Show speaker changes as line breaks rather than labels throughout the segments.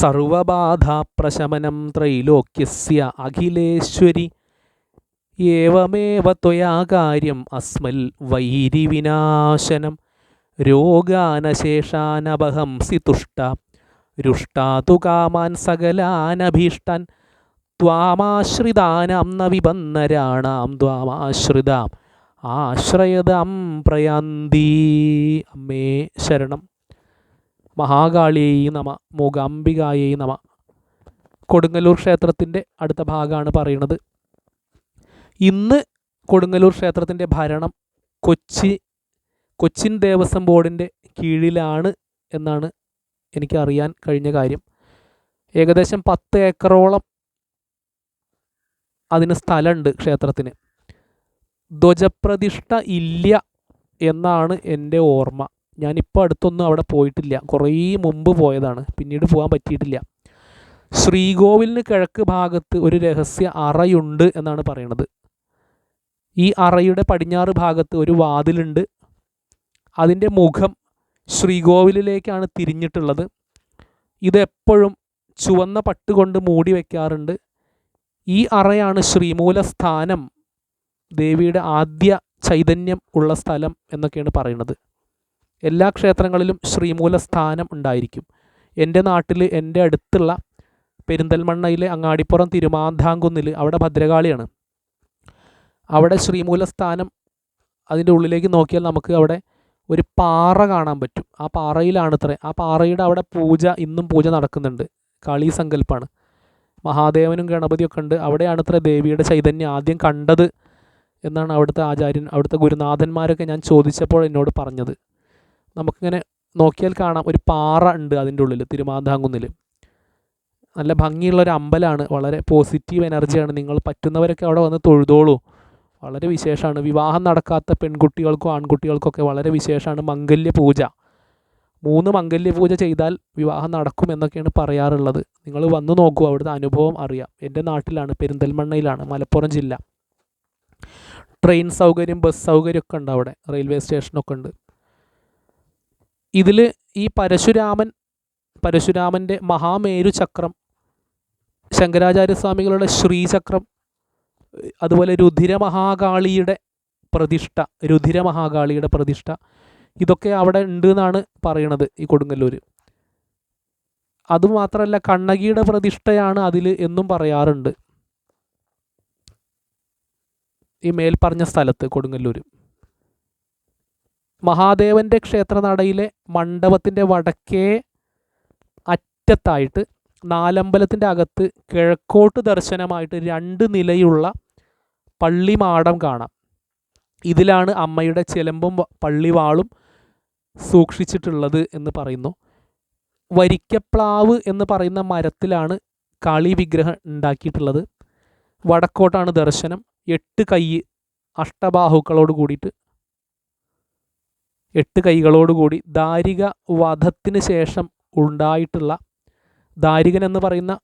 സർവബാധാപ്രശമനം ത്രൈലോക്യസ്യ അഖിലേശ്വരി. ഏവമേവ ത്വയാ കാര്യം അസ്മൽ വൈരിവിനാശനം. രോഗാനശേഷാനപഹംസി തുഷ്ട. രുഷ്ടാതു കാമാൻ സകലാനഭീഷ്ടാൻ. ത്വാമാശ്രിതാനാം ന വിപന്നരാണാം ത്വാമാശ്രിതാം. ആശ്രയതാം പ്രയാന്തി. അമ്മേ ശരണം. മഹാകാളിയൈ നമ മൂകാംബികായൈ നമ. കൊടുങ്ങല്ലൂർ ക്ഷേത്രത്തിന്റെ അടുത്ത ഭാഗമാണ് പറയുന്നത്. ഇന്ന് കൊടുങ്ങല്ലൂർ ക്ഷേത്രത്തിന്റെ ഭരണം കൊച്ചി കൊച്ചിൻ ദേവസ്വം ബോർഡിന്റെ കീഴിലാണ് എന്നാണ് എനിക്കറിയാൻ കഴിഞ്ഞ കാര്യം. ഏകദേശം പത്ത് ഏക്കറോളം അതിന് സ്ഥലമുണ്ട് ക്ഷേത്രത്തിന്. ധ്വജപ്രതിഷ്ഠ ഇല്ല എന്നാണ് എന്റെ ഓർമ്മ. ഞാനിപ്പോൾ അടുത്തൊന്നും അവിടെ പോയിട്ടില്ല. കുറേ മുമ്പ് പോയതാണ്. പിന്നീട് പോകാൻ പറ്റിയിട്ടില്ല. ശ്രീകോവിലിന് കിഴക്ക് ഭാഗത്ത് ഒരു രഹസ്യ അറയുണ്ട് എന്നാണ് പറയുന്നത് ഈ അറയുടെ പടിഞ്ഞാറ് ഭാഗത്ത് ഒരു വാതിലുണ്ട്. അതിന്റെ മുഖം ശ്രീകോവിലിലേക്കാണ് തിരിഞ്ഞിട്ടുള്ളത്. ഇതെപ്പോഴും ചുവന്ന പട്ട് കൊണ്ട് മൂടി വയ്ക്കാറുണ്ട് ഈ അറയാണ് ശ്രീമൂലസ്ഥാനം ദേവിയുടെ ആദ്യ ചൈതന്യം ഉള്ള സ്ഥലം എന്നൊക്കെയാണ് പറയുന്നത് എല്ലാ ക്ഷേത്രങ്ങളിലും ശ്രീമൂലസ്ഥാനം ഉണ്ടായിരിക്കും. എന്റെ നാട്ടിൽ എന്റെ അടുത്തുള്ള പെരിന്തൽമണ്ണയിലെ അങ്ങാടിപ്പുറം തിരുമാന്താങ്കുന്നിൽ അവിടെ ഭദ്രകാളിയാണ്. അവിടെ ശ്രീമൂലസ്ഥാനം അതിന്റെ ഉള്ളിലേക്ക് നോക്കിയാൽ നമുക്ക് അവിടെ ഒരു പാറ കാണാൻ പറ്റും. ആ പാറയിലാണ് ആ പാറയുടെ അവിടെ പൂജ ഇന്നും പൂജ നടക്കുന്നുണ്ട്. കളി സങ്കല്പമാണ് മഹാദേവനും ഗണപതിയൊക്കെ ഉണ്ട്. അവിടെയാണ് ഇത്ര ദേവിയുടെ ചൈതന്യം ആദ്യം കണ്ടത് എന്നാണ് അവിടുത്തെ ആചാര്യൻ അവിടുത്തെ ഗുരുനാഥന്മാരൊക്കെ ഞാൻ ചോദിച്ചപ്പോൾ എന്നോട് പറഞ്ഞത്. നമുക്കിങ്ങനെ നോക്കിയാൽ കാണാം ഒരു പാറ ഉണ്ട് അതിന്റെ ഉള്ളിൽ തിരുമാന്താങ്കുന്നിൽ. നല്ല ഭംഗിയുള്ള ഒരു അമ്പലമാണ് വളരെ പോസിറ്റീവ് എനർജിയാണ്. നിങ്ങൾ പറ്റുന്നവരൊക്കെ അവിടെ വന്ന് തൊഴുതോളൂ. വളരെ വിശേഷമാണ്. വിവാഹം നടക്കാത്ത പെൺകുട്ടികൾക്കും ആൺകുട്ടികൾക്കൊക്കെ വളരെ വിശേഷമാണ് മംഗല്യ പൂജ മൂന്ന് മംഗല്യ പൂജ ചെയ്താൽ വിവാഹം നടക്കും എന്നൊക്കെയാണ് പറയാറുള്ളത്. നിങ്ങൾ വന്നു നോക്കൂ അവിടുത്തെ അനുഭവം അറിയാം. എന്റെ നാട്ടിലാണ് പെരിന്തൽമണ്ണയിലാണ് മലപ്പുറം ജില്ല. ട്രെയിൻ സൗകര്യം ബസ് സൗകര്യമൊക്കെ ഉണ്ട് അവിടെ റെയിൽവേ സ്റ്റേഷനൊക്കെ ഉണ്ട്. ഇതിൽ ഈ പരശുരാമൻ പരശുരാമന്റെ മഹാമേരു ചക്രം ശങ്കരാചാര്യസ്വാമികളുടെ ശ്രീചക്രം അതുപോലെ രുധിരമഹാകാളിയുടെ പ്രതിഷ്ഠ രുധിരമഹാകാളിയുടെ പ്രതിഷ്ഠ ഇതൊക്കെ അവിടെ ഉണ്ട് എന്നാണ് പറയണത് ഈ കൊടുങ്ങല്ലൂർ അതുമാത്രമല്ല കണ്ണകിയുടെ പ്രതിഷ്ഠയാണ് അതിൽ എന്നും പറയാറുണ്ട്. ഈ മേൽപ്പറഞ്ഞ സ്ഥലത്ത് കൊടുങ്ങല്ലൂർ മഹാദേവന്റെ ക്ഷേത്രനടയിലെ മണ്ഡപത്തിന്റെ വടക്കേ അറ്റത്തായിട്ട് നാലമ്പലത്തിന്റെ അകത്ത് കിഴക്കോട്ട് ദർശനമായിട്ട് രണ്ട് നിലയുള്ള പള്ളിമാടം കാണാം. ഇതിലാണ് അമ്മയുടെ ചിലമ്പും പള്ളിവാളും സൂക്ഷിച്ചിട്ടുള്ളത് എന്ന് പറയുന്നു. വരിക്കപ്ലാവ് എന്ന് പറയുന്ന മരത്തിലാണ് കാളി വിഗ്രഹം ഉണ്ടാക്കിയിട്ടുള്ളത്. വടക്കോട്ടാണ് ദർശനം. എട്ട് കൈ അഷ്ടബാഹുക്കളോട് കൂടിയിട്ട് എട്ട് കൈകളോടുകൂടി ദാരിക വധത്തിന് ശേഷം ഉണ്ടായിട്ടുള്ള ദാരികൻ എന്ന് പറയുന്ന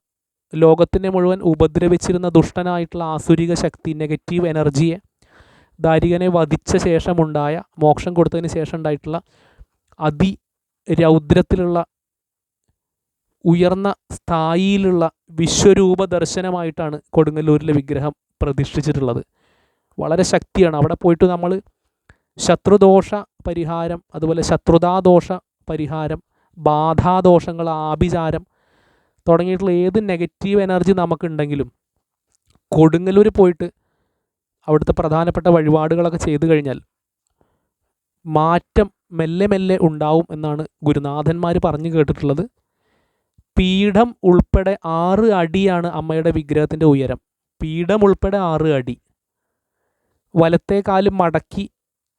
ലോകത്തിനെ മുഴുവൻ ഉപദ്രവിച്ചിരുന്ന ദുഷ്ടനായിട്ടുള്ള ആസുരിക ശക്തി നെഗറ്റീവ് എനർജിയെ ദാരികനെ വധിച്ച ശേഷമുണ്ടായ മോക്ഷം കൊടുത്തതിന് ശേഷം ഉണ്ടായിട്ടുള്ള അതി രൗദ്രത്തിലുള്ള ഉയർന്ന സ്ഥായിയിലുള്ള വിശ്വരൂപ ദർശനമായിട്ടാണ് കൊടുങ്ങല്ലൂരിലെ വിഗ്രഹം പ്രതിഷ്ഠിച്ചിട്ടുള്ളത്. വളരെ ശക്തിയാണ്. അവിടെ പോയിട്ട് നമ്മൾ ശത്രുദോഷ പരിഹാരം അതുപോലെ ശത്രുതാദോഷ പരിഹാരം ബാധാദോഷങ്ങൾ ആഭിചാരം തുടങ്ങിയിട്ടുള്ള ഏത് നെഗറ്റീവ് എനർജി നമുക്കുണ്ടെങ്കിലും കൊടുങ്ങല്ലൂർ പോയിട്ട് അവിടുത്തെ പ്രധാനപ്പെട്ട വഴിപാടുകളൊക്കെ ചെയ്തു കഴിഞ്ഞാൽ മാറ്റം മെല്ലെ മെല്ലെ ഉണ്ടാവും എന്നാണ് ഗുരുനാഥന്മാർ പറഞ്ഞു കേട്ടിട്ടുള്ളത്. പീഠം ഉൾപ്പെടെ ആറ് അടിയാണ് അമ്മയുടെ വിഗ്രഹത്തിന്റെ ഉയരം. പീഠം ഉൾപ്പെടെ ആറ് അടി. വലത്തെ മടക്കി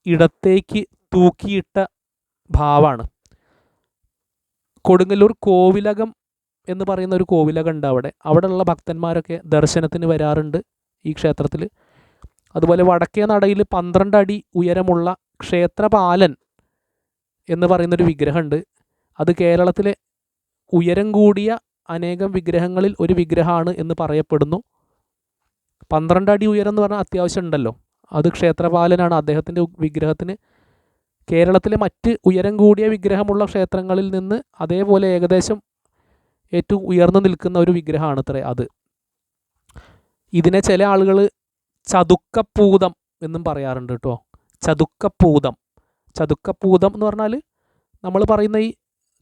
ഇടത്തേക്ക് തൂക്കിയിട്ട ഭാവമാണ് കൊടുങ്ങല്ലൂർ കോവിലകം എന്ന് പറയുന്ന ഒരു കോവിലകം ഉണ്ട് അവിടെ. അവിടെയുള്ള ഭക്തന്മാരൊക്കെ ദർശനത്തിന് വരാറുണ്ട് ഈ ക്ഷേത്രത്തിൽ അതുപോലെ വടക്കേ നടയിൽ പന്ത്രണ്ട് അടി ഉയരമുള്ള ക്ഷേത്രപാലൻ എന്ന് പറയുന്നൊരു വിഗ്രഹമുണ്ട്. അത് കേരളത്തിലെ ഉയരം കൂടിയ അനേകം വിഗ്രഹങ്ങളിൽ ഒരു വിഗ്രഹമാണ് എന്ന് പറയപ്പെടുന്നു. പന്ത്രണ്ട് അടി ഉയരം എന്ന് പറഞ്ഞാൽ അത്യാവശ്യം ഉണ്ടല്ലോ. അത് ക്ഷേത്രപാലനാണ്. അദ്ദേഹത്തിന്റെ വിഗ്രഹത്തിന് കേരളത്തിലെ മറ്റ് ഉയരം കൂടിയ വിഗ്രഹമുള്ള ക്ഷേത്രങ്ങളിൽ നിന്ന് അതേപോലെ ഏകദേശം ഏറ്റവും ഉയർന്നു നിൽക്കുന്ന ഒരു വിഗ്രഹമാണ് അത്രേ അത്. ഇതിനെ ചില ആളുകൾ ചതുക്കപ്പൂതം എന്നും പറയാറുണ്ട് കേട്ടോ ചതുക്കപ്പൂതം. ചതുക്കപ്പൂതം എന്ന് പറഞ്ഞാൽ നമ്മൾ പറയുന്ന ഈ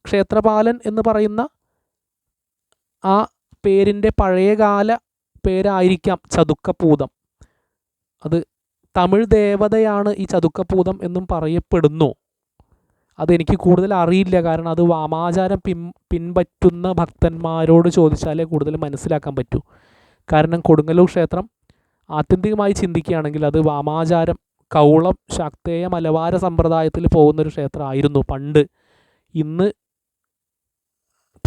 ക്ഷേത്രപാലൻ എന്ന് പറയുന്ന ആ പേരിന്റെ പഴയകാല പേരായിരിക്കാം ചതുക്കപ്പൂതം. അത് തമിഴ് ദേവതയാണ് ഈ ചതുക്കപ്പൂതം എന്നും പറയപ്പെടുന്നു. അതെനിക്ക് കൂടുതൽ അറിയില്ല. കാരണം അത് വാമാചാരം പിൻ പിൻപറ്റുന്ന ഭക്തന്മാരോട് ചോദിച്ചാലേ കൂടുതൽ മനസ്സിലാക്കാൻ പറ്റൂ. കാരണം കൊടുങ്ങല്ലൂർ ക്ഷേത്രം ആത്യന്തികമായി ചിന്തിക്കുകയാണെങ്കിൽ അത് വാമാചാരം കൗളം ശാക്തേയ മലബാര സമ്പ്രദായത്തിൽ പോകുന്നൊരു ക്ഷേത്രമായിരുന്നു പണ്ട്. ഇന്ന്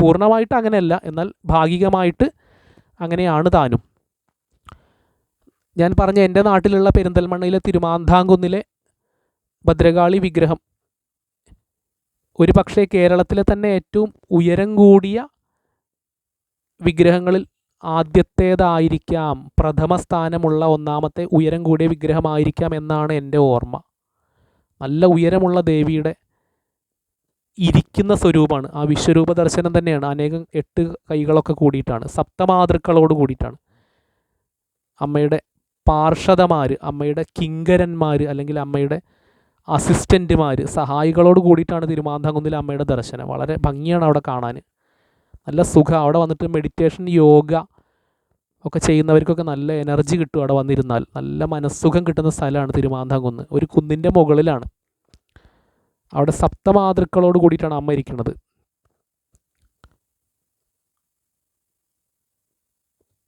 പൂർണമായിട്ട് അങ്ങനെയല്ല. എന്നാൽ ഭാഗികമായിട്ട് അങ്ങനെയാണ് താനും. ഞാൻ പറഞ്ഞ എന്റെ നാട്ടിലുള്ള പെരിന്തൽമണ്ണയിലെ തിരുമാന്താംകുന്നിലെ ഭദ്രകാളി വിഗ്രഹം. ഒരു പക്ഷേ കേരളത്തിലെ തന്നെ ഏറ്റവും ഉയരം കൂടിയ വിഗ്രഹങ്ങളിൽ ആദ്യത്തേതായിരിക്കാം. പ്രഥമ സ്ഥാനമുള്ള ഒന്നാമത്തെ ഉയരം കൂടിയ വിഗ്രഹമായിരിക്കാം എന്നാണ് എന്റെ ഓർമ്മ. നല്ല ഉയരമുള്ള ദേവിയുടെ ഇരിക്കുന്ന സ്വരൂപമാണ്. ആ വിശ്വരൂപ ദർശനം തന്നെയാണ്. അനേകം എട്ട് കൈകളൊക്കെ കൂടിയിട്ടാണ്. സപ്തമാതൃക്കളോട് കൂടിയിട്ടാണ്. അമ്മയുടെ പാർഷദമാർ അമ്മയുടെ കിങ്കരന്മാർ അല്ലെങ്കിൽ അമ്മയുടെ അസിസ്റ്റന്റുമാർ സഹായികളോട് കൂടിയിട്ടാണ് തിരുമാന്താംകുന്നിൽ അമ്മയുടെ ദർശനം. വളരെ ഭംഗിയാണ് അവിടെ കാണാൻ. നല്ല സുഖം. അവിടെ വന്നിട്ട് മെഡിറ്റേഷൻ യോഗ ഒക്കെ ചെയ്യുന്നവർക്കൊക്കെ നല്ല എനർജി കിട്ടും അവിടെ വന്നിരുന്നാൽ. നല്ല മനസ്സുഖം കിട്ടുന്ന സ്ഥലമാണ് തിരുമാന്താംകുന്ന്. ഒരു കുന്നിന്റെ മുകളിലാണ്. അവിടെ സപ്തമാതൃക്കളോട് കൂടിയിട്ടാണ് അമ്മ ഇരിക്കുന്നത്.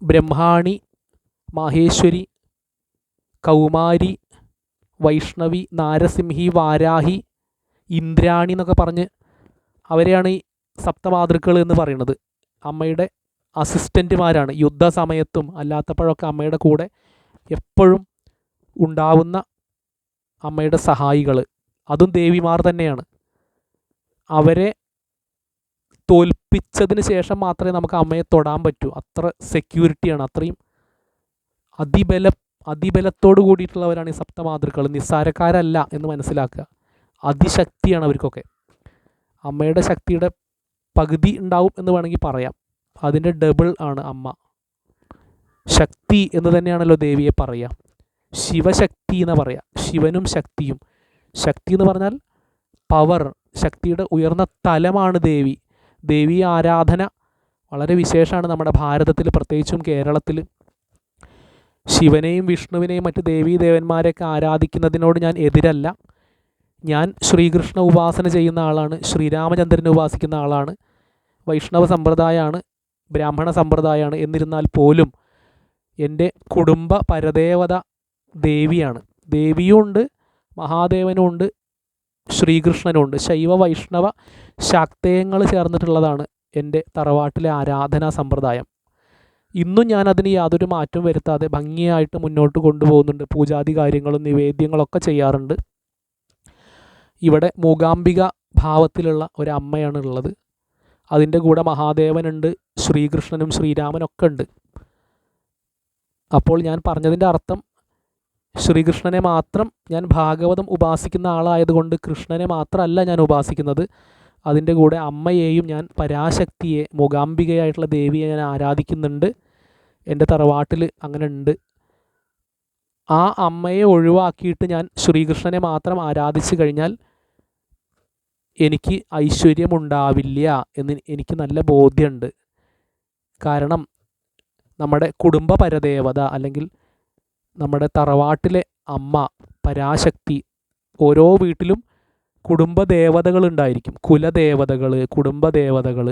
ബ്രഹ്മാണി മാഹേശ്വരി കൗമാരി വൈഷ്ണവി നാരസിംഹി വാരാഹി ഇന്ദ്രാണി എന്നൊക്കെ പറഞ്ഞ് അവരെയാണ് ഈ സപ്തമാതൃക്കൾ എന്ന് പറയുന്നത്. അമ്മയുടെ അസിസ്റ്റന്റുമാരാണ് യുദ്ധസമയത്തും അല്ലാത്തപ്പോഴൊക്കെ അമ്മയുടെ കൂടെ എപ്പോഴും ഉണ്ടാവുന്ന അമ്മയുടെ സഹായികൾ അതും ദേവിമാർ തന്നെയാണ്. അവരെ തോൽപ്പിച്ചതിന് ശേഷം മാത്രമേ നമുക്ക് അമ്മയെ തൊടാൻ പറ്റൂ. അത്ര സെക്യൂരിറ്റിയാണ് അത്രയും അതിബല അതിബലത്തോട് കൂടിയിട്ടുള്ളവരാണ് ഈ സപ്തമാതൃക്കൾ. നിസ്സാരക്കാരല്ല എന്ന് മനസ്സിലാക്കുക. അതിശക്തിയാണ് അവർക്കൊക്കെ. അമ്മയുടെ ശക്തിയുടെ പകുതി ഉണ്ടാവും എന്ന് വേണമെങ്കിൽ പറയാം. അതിന്റെ ഡബിൾ ആണ് അമ്മ. ശക്തി എന്ന് തന്നെയാണല്ലോ ദേവിയെ പറയുക. ശിവശക്തി എന്ന് പറയാം ശിവനും ശക്തിയും. ശക്തി എന്ന് പറഞ്ഞാൽ പവർ ശക്തിയുടെ ഉയർന്ന തലമാണ് ദേവി. ദേവി ആരാധന വളരെ വിശേഷമാണ് നമ്മുടെ ഭാരതത്തിൽ പ്രത്യേകിച്ചും കേരളത്തിൽ. ശിവനെയും വിഷ്ണുവിനെയും മറ്റ് ദേവീ ദേവന്മാരെയൊക്കെ ആരാധിക്കുന്നതിനോട് ഞാൻ എതിരല്ല. ഞാൻ ശ്രീകൃഷ്ണ ഉപാസന ചെയ്യുന്ന ആളാണ് ശ്രീരാമചന്ദ്രനെ ഉപാസിക്കുന്ന ആളാണ് വൈഷ്ണവ സമ്പ്രദായമാണ് ബ്രാഹ്മണ സമ്പ്രദായമാണ് എന്നിരുന്നാൽ പോലും എന്റെ കുടുംബ പരദേവത ദേവിയാണ്. ദേവിയുമുണ്ട് മഹാദേവനുമുണ്ട് ശ്രീകൃഷ്ണനുമുണ്ട് ശൈവ വൈഷ്ണവ ശാക്തേയങ്ങൾ ചേർന്നിട്ടുള്ളതാണ് എന്റെ തറവാട്ടിലെ ആരാധനാ സമ്പ്രദായം. ഇന്നും ഞാൻ അതിന് യാതൊരു മാറ്റവും വരുത്താതെ ഭംഗിയായിട്ട് മുന്നോട്ട് കൊണ്ടുപോകുന്നുണ്ട്. പൂജാതി കാര്യങ്ങളും നിവേദ്യങ്ങളൊക്കെ ചെയ്യാറുണ്ട്. ഇവിടെ മൂകാംബിക ഭാവത്തിലുള്ള ഒരു അമ്മയാണ് ഉള്ളത് അതിന്റെ കൂടെ മഹാദേവനുണ്ട് ശ്രീകൃഷ്ണനും ശ്രീരാമനൊക്കെ ഉണ്ട് അപ്പോൾ ഞാൻ പറഞ്ഞതിന്റെ അർത്ഥം ശ്രീകൃഷ്ണനെ മാത്രം ഞാൻ ഭാഗവതം ഉപാസിക്കുന്ന ആളായതുകൊണ്ട് കൃഷ്ണനെ മാത്രമല്ല ഞാൻ ഉപാസിക്കുന്നത്. അതിന്റെ കൂടെ അമ്മയെയും ഞാൻ പരാശക്തിയെ മൂകാംബികയായിട്ടുള്ള ദേവിയെ ഞാൻ ആരാധിക്കുന്നുണ്ട്. എന്റെ തറവാട്ടിൽ അങ്ങനെ ഉണ്ട്. ആ അമ്മയെ ഒഴിവാക്കിയിട്ട് ഞാൻ ശ്രീകൃഷ്ണനെ മാത്രം ആരാധിച്ചു കഴിഞ്ഞാൽ എനിക്ക് ഐശ്വര്യമുണ്ടാവില്ല എന്ന് എനിക്ക് നല്ല ബോധ്യമുണ്ട്. കാരണം നമ്മുടെ കുടുംബ പരദേവത അല്ലെങ്കിൽ നമ്മുടെ തറവാട്ടിലെ അമ്മ പരാശക്തി ഓരോ വീട്ടിലും കുടുംബ ഉണ്ടായിരിക്കും കുലദേവതകൾ കുടുംബദേവതകൾ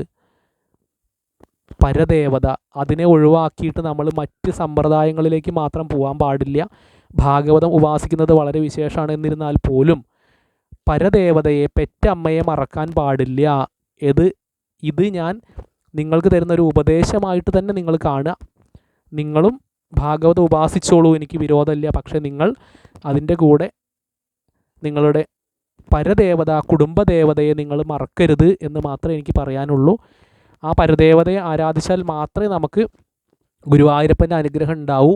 പരദേവത. അതിനെ ഒഴിവാക്കിയിട്ട് നമ്മൾ മറ്റ് സമ്പ്രദായങ്ങളിലേക്ക് മാത്രം പോകാൻ പാടില്ല. ഭാഗവതം ഉപാസിക്കുന്നത് വളരെ വിശേഷമാണ്. എന്നിരുന്നാൽ പോലും പരദേവതയെ പെറ്റമ്മയെ മറക്കാൻ പാടില്ല. ഇത് ഇത് ഞാൻ നിങ്ങൾക്ക് തരുന്ന ഒരു ഉപദേശമായിട്ട് തന്നെ നിങ്ങൾ കാണുക. നിങ്ങളും ഭാഗവതം ഉപാസിച്ചോളൂ. എനിക്ക് വിരോധമില്ല. പക്ഷേ നിങ്ങൾ അതിന്റെ കൂടെ നിങ്ങളുടെ പരദേവത കുടുംബദേവതയെ നിങ്ങൾ മറക്കരുത് എന്ന് മാത്രമേ എനിക്ക് പറയാനുള്ളൂ. ആ പരദേവതയെ ആരാധിച്ചാൽ മാത്രമേ നമുക്ക് ഗുരുവായൂരപ്പന്റെ അനുഗ്രഹം ഉണ്ടാവൂ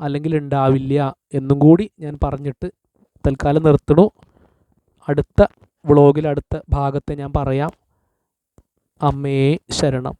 അല്ലെങ്കിൽ ഉണ്ടാവില്ല എന്നും കൂടി ഞാൻ പറഞ്ഞിട്ട് തൽക്കാലം നിർത്തണു അടുത്ത വ്ളോഗിൽ അടുത്ത ഭാഗത്തെ ഞാൻ പറയാം. അമ്മയെ ശരണം.